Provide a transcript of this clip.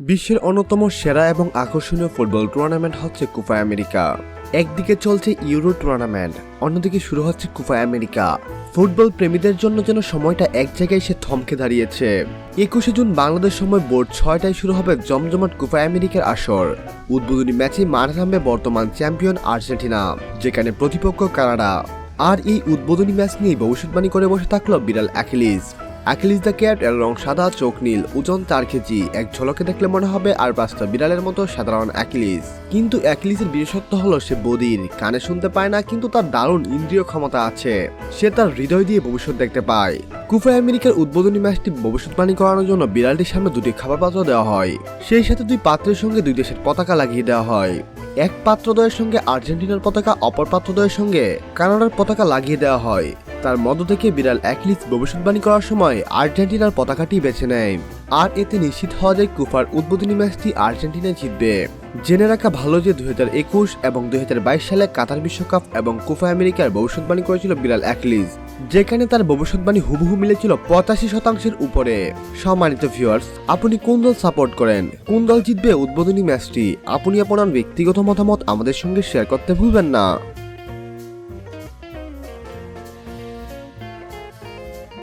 বিশ্বের অন্যতম সেরা এবং আকর্ষণীয় ফুটবল টুর্নামেন্ট হচ্ছে কুফা আমেরিকা। একদিকে চলছে ইউরো টুর্নামেন্ট, অন্যদিকে শুরু হচ্ছে কুফা আমেরিকা। ফুটবল প্রেমীদের জন্য যেন সময়টা এক জায়গায় সে থমকে দাঁড়িয়েছে। একুশে জুন বাংলাদেশ সময় ভোর ছয়টায় শুরু হবে জমজমাট কুফা আমেরিকার আসর। উদ্বোধনী ম্যাচে মাঠে নামবে বর্তমান চ্যাম্পিয়ন আর্জেন্টিনা, যেখানে প্রতিপক্ষ কানাডা। আর এই উদ্বোধনী ম্যাচ নিয়ে ভবিষ্যৎবাণী করে বসে থাকল বিড়াল অ্যাকিলিস অ্যাকিলিস দ্য ক্যাট এর রং সাদা, চোখ নীল, ওজন চার কেজি। এক ঝলকে দেখলে মনে হবে আর বাস্তা বিড়ালের মতো সাধারণ অ্যাকিলিস কিন্তু অ্যাকিলিসের বিশেষত্ব হলো সে বদির কানে শুনতে পায় না, কিন্তু তার দারুণ ইন্দ্রিয় ক্ষমতা আছে। সে তার হৃদয় দিয়ে ভবিষ্যৎ দেখতে পায়। কুফা আমেরিকার উদ্বোধনী ম্যাচটি ভবিষ্যৎবাণী করানোর জন্য বিড়ালটির সামনে দুটি খাবার পাত্র দেওয়া হয়। সেই সাথে দুই পাত্রের সঙ্গে দুই দেশের পতাকা লাগিয়ে দেওয়া হয়। এক পাত্রদ্বয়ের সঙ্গে আর্জেন্টিনার পতাকা, অপর পাত্রদ্বয়ের সঙ্গে কানাডার পতাকা লাগিয়ে দেওয়া হয়। তার মধ্য থেকে বিড়াল অ্যাকলিস ভবিষ্যৎবাণী করার সময় আর্জেন্টিনার পতাকাটি বেছে নেয়। আর এতে নিশ্চিত হওয়া যায় কুফার উদ্বোধনী ম্যাচটি আর্জেন্টিনা জিতবে। জেনে রাখা ভালো যে দু হাজার একুশ এবং দু হাজার বাইশ সালে কাতার বিশ্বকাপ এবং কুফা আমেরিকার ভবিষ্যৎবাণী করেছিল বিড়াল অ্যাকলিস, যেখানে তার ভবিষ্যৎবাণী হুবহু মিলেছিল পঁচাশি শতাংশের উপরে। সম্মানিত ভিউয়ার্স, আপনি কোন দল সাপোর্ট করেন? কোন দল জিতবে উদ্বোধনী ম্যাচটি? আপনি আপনার ব্যক্তিগত মতামত আমাদের সঙ্গে শেয়ার করতে ভুলবেন না।